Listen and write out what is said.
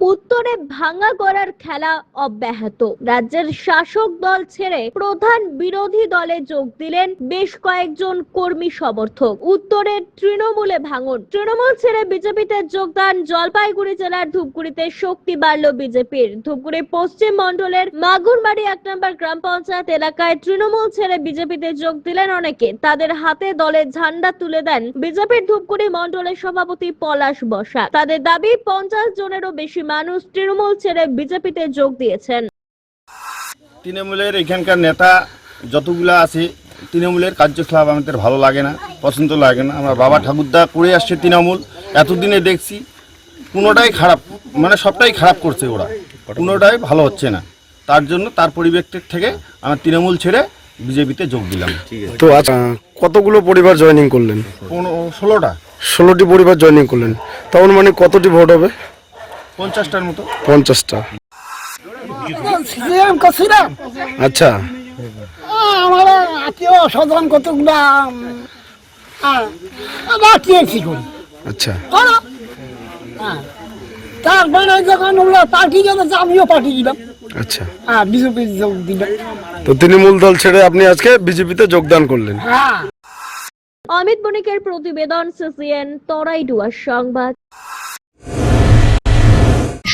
উত্তরে ভাঙা গড়ার খেলা অব্যাহত। রাজ্যের শাসক দল ছেড়ে প্রধান বিরোধী দলে যোগ দিলেন বেশ কয়েকজন কর্মী সমর্থক। উত্তরের তৃণমূলে ভাঙন। তৃণমূল ছেড়ে বিজেপিতে যোগদান জলপাইগুড়ি জেলার ধূপগুড়িতে শক্তি বাড়ল বিজেপির। ধূপগুড়ি পশ্চিম মন্ডলের মাগুরবাড়ি এক নম্বর গ্রাম পঞ্চায়েত এলাকায় তৃণমূল ছেড়ে বিজেপিতে যোগ দিলেন অনেকে। তাদের হাতে দলের ঝান্ডা তুলে দেন বিজেপির ধূপগুড়ি মন্ডলের সভাপতি পলাশ বসাক। তাদের দাবি, পঞ্চাশ জনেরও বেশি মানুষ তৃণমূল ছেড়ে বিজেপিতে যোগ দিয়েছেন। তৃণমূলের এখানকার নেতা যতগুলো আছে তৃণমূলের কার্যকলাপ আমাদের ভালো লাগে না পছন্দ লাগে না। আমার বাবা ঠাকুরদা করে আসছে তৃণমূল এতদিনে দেখছি কোনোটাই খারাপ মানে সবটাই খারাপ করছে ওরা কোনোটাই ভালো হচ্ছে না। তার জন্য তার পরিবেশের থেকে আমার তৃণমূল ছেড়ে বিজেপিতে যোগ দিলাম। তো আচ্ছা কতগুলো পরিবার জয়েনিং করলেন? পনেরো ষোলোটা। ষোলোটি পরিবার জয়েনিং করলেন। তখন মানে কতটি ভোট হবে? পঞ্চাশটার মতো। পঞ্চাশটা। শ্রীরাম কশ্রীরাম আচ্ছা। আমার আত্মীয় স্বজন কতগুলা রাখিয়েছি করি? আচ্ছা। তারপরে যখন ওগুলো পার্টি গেল আমিও পার্টি দিলাম। আচ্ছা। হ্যাঁ বিজেপি যোগ দিলাম। তো তৃণমূল দল ছেড়ে আপনি আজকে বিজেপিতে যোগদান করলেন। হ্যাঁ। অমিত বণিকের প্রতিবেদন সিসিএন তরাইডুয়ার সংবাদ।